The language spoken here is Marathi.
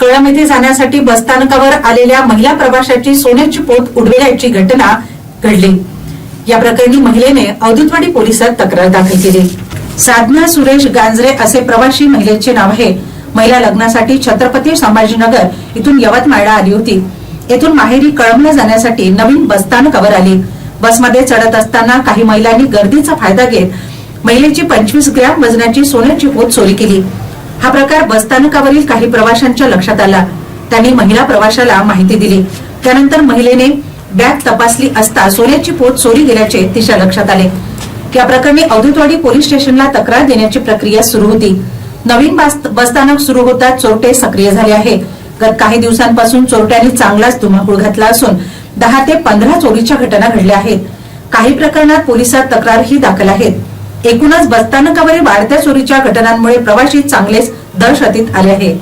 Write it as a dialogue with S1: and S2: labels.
S1: कळम येथे जाण्यासाठी बसस्थानकावर आलेल्या महिला प्रवाशाची सोन्याची पोत उडविल्याची घटना घडली. या प्रकरणी महिलेने अवधूतवाडी पोलिसात तक्रार दाखल केली. साधना सुरेश गांजरे असे प्रवासी महिलेचे नाव आहे. महिला लग्नासाठी छत्रपती संभाजीनगर इथून यवतमाळला आली होती. येथून माहेरी कळमला जाण्यासाठी नवीन बसस्थानकावर आली. बसमध्ये चढत असताना काही महिलांनी गर्दीचा फायदा घेत महिलेची पंचवीस ग्रॅम वजनाची सोन्याची पोत चोरी केली. हा प्रकार बसस्थानकावरील काही प्रवाशांच्या लक्षात आला. त्यांनी महिला प्रवाशाला माहिती दिली. त्यानंतर महिलेने बॅग तपासली असता सोन्याची पोत चोरी गेल्याचे तिच्या लक्षात आले. या प्रकरणी अवधूतवाडी पोलीस स्टेशनला तक्रार देण्याची प्रक्रिया सुरू होती. नवीन बसस्थानक सुरू होता चोरटे सक्रिय झाले आहे गत काही दिवसांपासून चोरट्यांनी चांगलाच धुमाकूळ घातला असून दहा ते पंधरा चोरीच्या घटना घडल्या आहेत. काही प्रकरणात पोलिसात तक्रारही दाखल आहेत. एकूणच बसस्थानकावरील वाढत्या चोरीच्या घटनांमुळे प्रवासी चांगलेच दहशतीत आले आहेत.